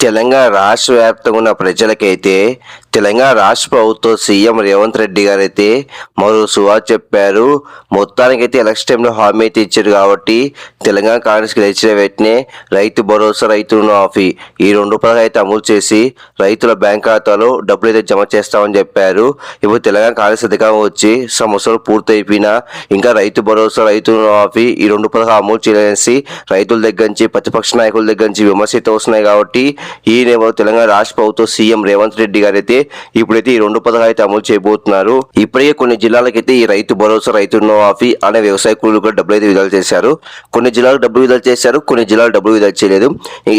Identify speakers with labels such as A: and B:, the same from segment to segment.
A: తెలంగాణ రాష్ట్ర వ్యాప్తంగా ఉన్న ప్రజలకైతే తెలంగాణ రాష్ట్ర ప్రభుత్వం సీఎం రేవంత్ రెడ్డి గారు అయితే మరో సువార్ చెప్పారు. మొత్తానికైతే ఎలక్షన్ టైంలో హామీ అయితే ఇచ్చారు కాబట్టి తెలంగాణ కాంగ్రెస్ గెలిచిన వెంటనే రైతు భరోసా రైతు రుణమాఫీ ఈ రెండు పథకాలు అయితే అమలు చేసి రైతుల బ్యాంక్ ఖాతాలో డబ్బులు అయితే జమ చేస్తామని చెప్పారు. ఇప్పుడు తెలంగాణ కాంగ్రెస్ అధికారం వచ్చి సంవత్సరాలు పూర్తయిపోయినా ఇంకా రైతు భరోసా రైతు రుణమాఫీ ఈ రెండు పథకాలు అమలు చేయాలనేసి రైతుల దగ్గర నుంచి ప్రతిపక్ష నాయకుల దగ్గర నుంచి విమర్శిత వస్తున్నాయి కాబట్టి ఈ నేపథ్యంలో తెలంగాణ రాష్ట్ర ప్రభుత్వం సీఎం రేవంత్ రెడ్డి గారు అయితే ఇప్పుడైతే ఈ రెండు పథకాలు అయితే అమలు చేయబోతున్నారు. ఇప్పటికే కొన్ని జిల్లాలకైతే ఈ రైతు భరోసా రైతు రుణమాఫీ అనే వ్యవసాయ కూలీలు కూడా డబ్బులు అయితే విడుదల చేశారు. కొన్ని జిల్లాలకు డబ్బులు విడుదల చేశారు కొన్ని జిల్లాలకు డబ్బులు విడుదల చేయలేదు.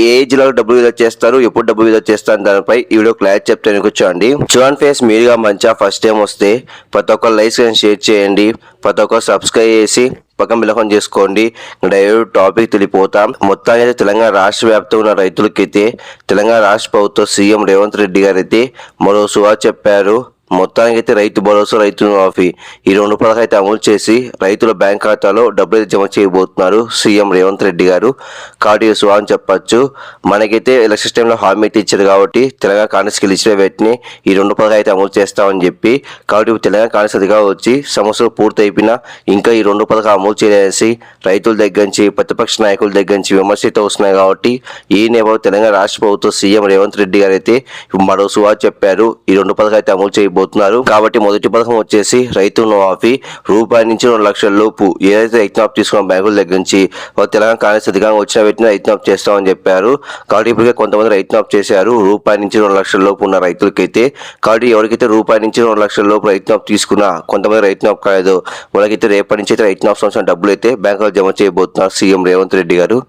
A: ఏ జిల్లాలకు డబ్బులు విడుదల చేస్తారు ఎప్పుడు డబ్బులు విడుదల చేస్తారు దానిపై ఈ వీడియో క్లారిటీ చెప్తాను కూర్చోండి చూడండి. ఫేస్ మీరుగా మంచిగా ఫస్ట్ టైం వస్తే ప్రతి ఒక్క లైక్స్ అండ్ షేర్ చేయండి ప్రతి ఒక్క సబ్స్క్రైబ్ చేసి పక్కన బిలకం చేసుకోండి. డైరెక్ట్ టాపిక్ తెలిపోతాం. మొత్తానికి అయితే తెలంగాణ రాష్ట్ర వ్యాప్తంగా ఉన్న రైతులకైతే తెలంగాణ రాష్ట్ర ప్రభుత్వ సీఎం రేవంత్ రెడ్డి గారైతే మరో సువా చెప్పారు. మొత్తానికి అయితే రైతు భరోసా రైతు మాఫీ. ఈ రెండు పథకాలు అయితే అమలు చేసి రైతుల బ్యాంక్ ఖాతాలో డబ్బులు జమ చేయబోతున్నారు సీఎం రేవంత్ రెడ్డి గారు. కార్డు సుహా అని చెప్పచ్చు. మనకైతే ఎలక్షన్ టైంలో హామీ అయితే ఇచ్చారు కాబట్టి తెలంగాణ కాంగ్రెస్ గెలిచిన వెంటనే ఈ రెండు పథకాలు అయితే అమలు చేస్తామని చెప్పి కాబట్టి ఇప్పుడు తెలంగాణ కాంగ్రెస్ అధికారం వచ్చి సంవత్సరం పూర్తి అయిపోయినా ఇంకా ఈ రెండు పథకాలు అమలు చేయాల్సి రైతుల దగ్గర నుంచి ప్రతిపక్ష నాయకుల దగ్గర నుంచి విమర్శిత వస్తున్నాయి కాబట్టి ఈ నేపథ్యంలో తెలంగాణ రాష్ట్ర ప్రభుత్వం సీఎం రేవంత్ రెడ్డి గారు అయితే మరో సువా చెప్పారు. ఈ రెండు పథకాలు అయితే అమలు చేయబోతున్నారు కాబట్టి మొదటి పథకం వచ్చేసి రైతు రుణమాఫీ రూపాయి నుంచి రెండు లక్షల లోపు ఏదైతే రైతు తీసుకున్న బ్యాంకుల దగ్గర నుంచి తెలంగాణ కాంగ్రెస్ అధికారం వచ్చిన వెంటనే రైతునాప్ చేస్తామని చెప్పారు. కాబట్టి ఇప్పటికే కొంతమంది రైతునాప్ చేశారు. రూపాయి నుంచి రెండు లక్షల లోపు ఉన్న రైతులకైతే కాబట్టి ఎవరికైతే రూపాయి నుంచి రెండు లక్షల లోపు రైతునాప్ తీసుకున్నా కొంతమంది రైతునాప్ కాలేదు. వాళ్ళకైతే రేపటి నుంచి అయితే రైతునాప్ సంవత్సరం డబ్బులు అయితే బ్యాంకులో జమ చేయబోతున్నారు సీఎం రేవంత్ రెడ్డి గారు.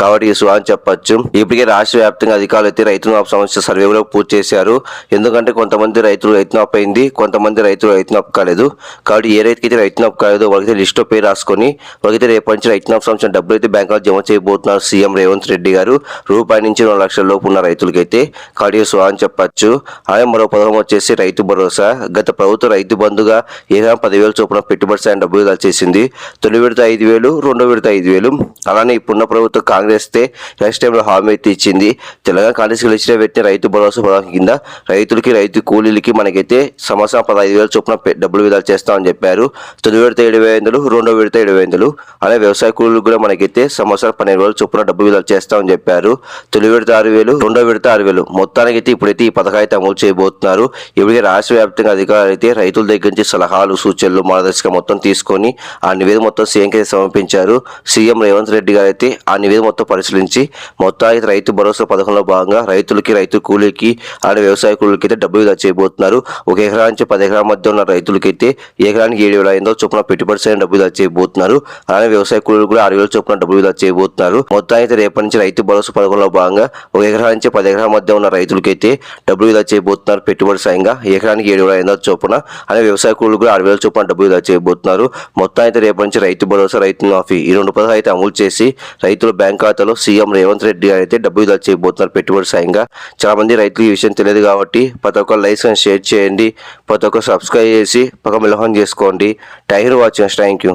A: కాబట్టి ఈ సువా అని చెప్పొచ్చు. ఇప్పటికే రాష్ట్ర వ్యాప్తంగా అధికారులు అయితే రైతు సమస్య సర్వేలో పూర్తి చేశారు. ఎందుకంటే కొంతమంది రైతులు రైతు మాఫ్ అయింది కొంతమంది రైతులు రైతు మాఫ్ కాలేదు. కాబట్టి ఏ రైతుకైతే రైతు మాఫ్ కాలేదో వాళ్ళకైతే లిస్ట్లో పేరు రాసుకొని వాళ్ళకైతే రేపటి నుంచి రైతు మాఫ్ సంవత్సరం డబ్బులు అయితే బ్యాంకులో జమ చేయబోతున్నారు సీఎం రేవంత్ రెడ్డి గారు. రూపాయి నుంచి రెండు లక్షల లోపు ఉన్న రైతులకైతే కాబట్టి ఈ అని చెప్పొచ్చు. అలాగే మరో పథకం వచ్చేసి రైతు భరోసా. గత ప్రభుత్వం రైతు బంధుగా ఏదైనా పదివేలు చొప్పున పెట్టుబడి సాయం డబ్బులు కలిసేసింది తొలి విడత ఐదు వేలు రెండో విడత ఐదు వేలు. అలానే ఇప్పుడున్న ప్రభుత్వం కాంగ్రెస్ తే నెక్స్ట్ టైంలో హామీ అయితే ఇచ్చింది. తెలంగాణ కాంగ్రెస్ గెలిచిన వ్యక్తి రైతు భరోసా పథకం కింద రైతులకి రైతు కూలీలకి మనకైతే సంవత్సరం పదహైదు వేల చొప్పున డబ్బులు విడుదల చేస్తామని చెప్పారు. తొలి విడత ఏడు వందలు రెండో విడత ఏడు వందలు. అలాగే వ్యవసాయ కూలీలకు కూడా మనకైతే సంవత్సరం పన్నెండు వేల చొప్పున డబ్బులు విడుదల చేస్తామని చెప్పారు. తొలి విడత ఆరు వేలు రెండో విడత ఆరు వేలు. మొత్తానికి అయితే ఇప్పుడైతే ఈ పథకం అయితే అమలు చేయబోతున్నారు. ఇప్పటికే రాష్ట్ర వ్యాప్తంగా అధికారులు అయితే రైతుల దగ్గర నుంచి సలహాలు సూచనలు మార్గదర్శకం మొత్తం తీసుకొని ఆ నివేదిక మొత్తం సీఎం సమర్పించారు. సీఎం రేవంత్ రెడ్డి గారు అయితే ఆ నివేదిక మొత్తం పరిశీలించి మొత్తానికి రైతు భరోసా పథకంలో భాగంగా రైతులకి రైతు కూలీకి అలాగే వ్యవసాయ కూలీలకి అయితే డబ్బులు విడుదల చేయబోతున్నారు. ఒక ఎకరా నుంచి పది ఎకరాల మధ్య ఉన్న రైతులకి అయితే ఎకరానికి ఏడు వేల ఐదు చొప్పున పెట్టుబడి సైన్ డబ్బులు విధా చేయబోతున్నారు. అలాగే వ్యవసాయ కూలీలు కూడా ఆరు వేల చొప్పున డబ్బులు విధా చేయబోతున్నారు. మొత్తానికి అయితే రేపటి నుంచి రైతు భరోసా పథకంలో భాగంగా ఒక ఎకరా నుంచి పది ఎకరాల మధ్య ఉన్న రైతులకి అయితే డబ్బులు విధా చేయబోతున్నారు పెట్టుబడి సాయంగా. ఎకరానికి ఏడు వేల ఐదు వందల చొప్పున అలాగే వ్యవసాయ కూలీలు కూడా ఆరు వేల చొప్పున డబ్బులు విధా చేయబోతున్నారు. మొత్తం అయితే రేపటి నుంచి రైతు భరోసా రైతు మాఫీ ఈ రెండు పథకాలు అయితే అమలు చేసి రైతుల బ్యాంక్ ఖాతాలో సీఎం రేవంత్ రెడ్డి గారు అయితే డబ్బు విడుదల చేయబోతున్నారు పెట్టుబడి సాయంగా. చాలా మంది రైతులు ఈ విషయం తెలియదు కాబట్టి ప్రతి ఒక్క లైసెన్స్ షేర్ చేయండి. ప్రతి ఒక్క సబ్స్క్రైబ్ చేసి పక్క మిలహం చేసుకోండి. Tyre watching thank you